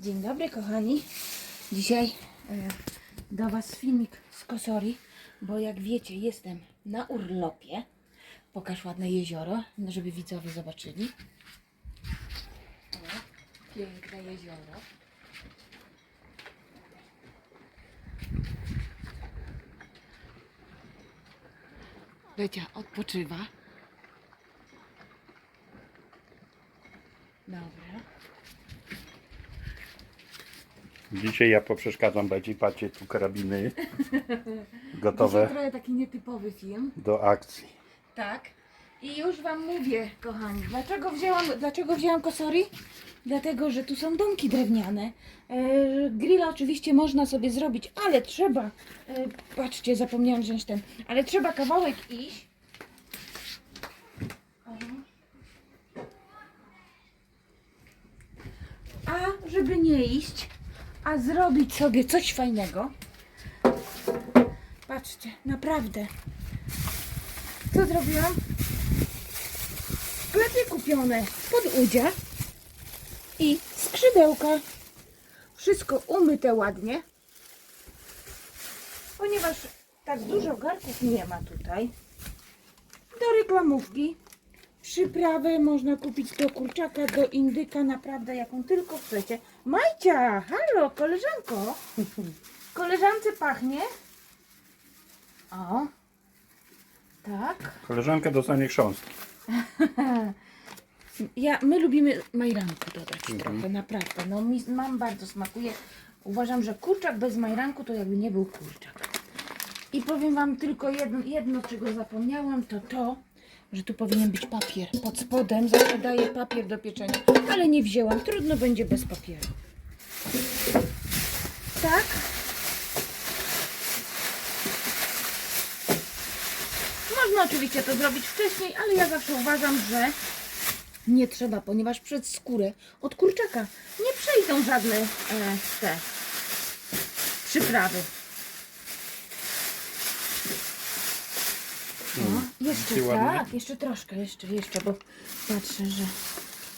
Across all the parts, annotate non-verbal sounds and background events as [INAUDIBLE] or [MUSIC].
Dzień dobry kochani. Dzisiaj e, do Was filmik z Kosori, bo jak wiecie jestem na urlopie. Pokaż ładne jezioro, żeby widzowie zobaczyli. O, piękne jezioro. Becia odpoczywa. Dzisiaj ja poprzeszkadzam Beci, patrzcie tu karabiny [LAUGHS] gotowe trochę taki nietypowy film. do akcji. Tak. I już Wam mówię, kochani, dlaczego wzięłam, dlaczego wzięłam kosori? Dlatego, że tu są domki drewniane. E, grilla oczywiście można sobie zrobić, ale trzeba, e, patrzcie, zapomniałam wziąć ten, ale trzeba kawałek iść. A żeby nie iść, a zrobić sobie coś fajnego. Patrzcie, naprawdę. Co zrobiłam? W sklepie kupione pod udzia i skrzydełka. Wszystko umyte ładnie. Ponieważ tak dużo garków nie ma tutaj. Do reklamówki. Przyprawę można kupić do kurczaka, do indyka, naprawdę jaką tylko chcecie. Majcia, halo, koleżanko. Koleżance pachnie. O, tak. Koleżanka dostanie chrząstki. [LAUGHS] Ja, my lubimy majranku dodać trochę, naprawdę. No, mi, mam bardzo smakuje. Uważam, że kurczak bez majranku to jakby nie był kurczak. I powiem Wam tylko jedno, jedno, czego zapomniałam, to to, że tu powinien być papier. Pod spodem zawsze daję papier do pieczenia, ale nie wzięłam. Trudno będzie bez papieru. Tak. Można oczywiście to zrobić wcześniej, ale ja zawsze uważam, że nie trzeba, ponieważ przez skórę od kurczaka nie przejdą żadne e, te przyprawy. Jeszcze Ci ładnie? tak, jeszcze troszkę, jeszcze, jeszcze, bo patrzę, że.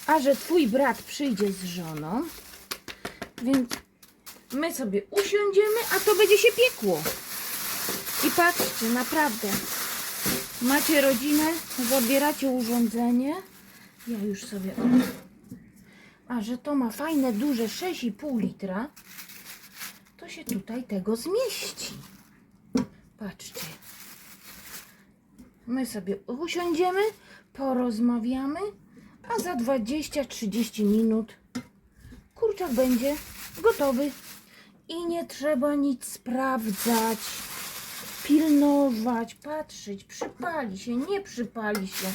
A że twój brat przyjdzie z żoną, więc my sobie usiądziemy, a to będzie się piekło. I patrzcie, naprawdę. Macie rodzinę, zabieracie urządzenie. Ja już sobie. A że to ma fajne, duże 6,5 litra, to się tutaj tego zmieści. Patrzcie. My sobie usiądziemy, porozmawiamy, a za 20-30 minut kurczak będzie gotowy. I nie trzeba nic sprawdzać, pilnować, patrzeć, przypali się, nie przypali się.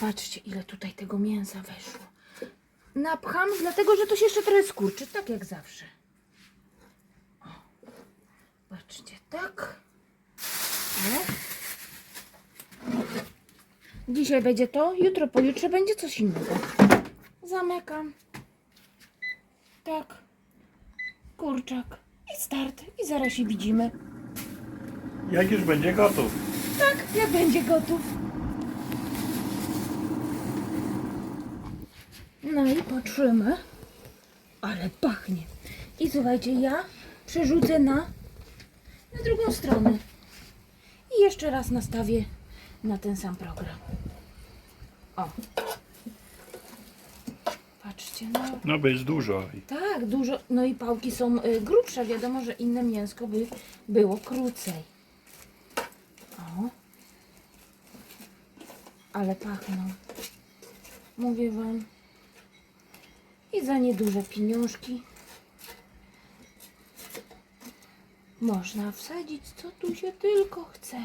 Patrzcie, ile tutaj tego mięsa weszło. Napcham, dlatego że to się jeszcze trochę skurczy, tak jak zawsze. O. Patrzcie, tak. O. Dzisiaj będzie to, jutro, pojutrze będzie coś innego. Zamykam. Tak. Kurczak. I start. I zaraz się widzimy. Jak już będzie gotów. Tak, jak będzie gotów. No i patrzymy. Ale pachnie. I słuchajcie, ja przerzucę na, na drugą stronę. I jeszcze raz nastawię na ten sam program. O. Patrzcie, no No bo jest dużo. tak, dużo. No i pałki są y, grubsze. Wiadomo, że inne mięsko by było krócej. O. Ale pachną. Mówię wam. I za nieduże pieniążki można wsadzić co tu się tylko chce.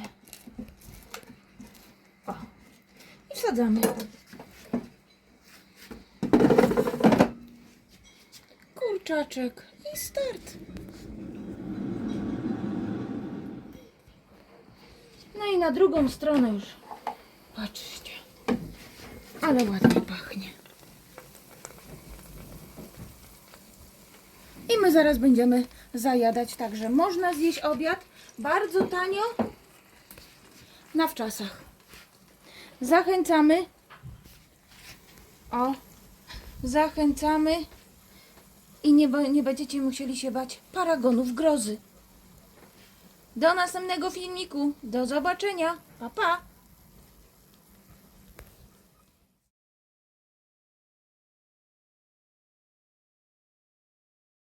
O. I wsadzamy. kurczaczek i start. No i na drugą stronę już. Patrzcie. Ale ładnie pachnie. I my zaraz będziemy zajadać, także można zjeść obiad bardzo tanio na wczasach. Zachęcamy. O, zachęcamy i nie, nie będziecie musieli się bać paragonów grozy. Do następnego filmiku. Do zobaczenia. Pa, pa.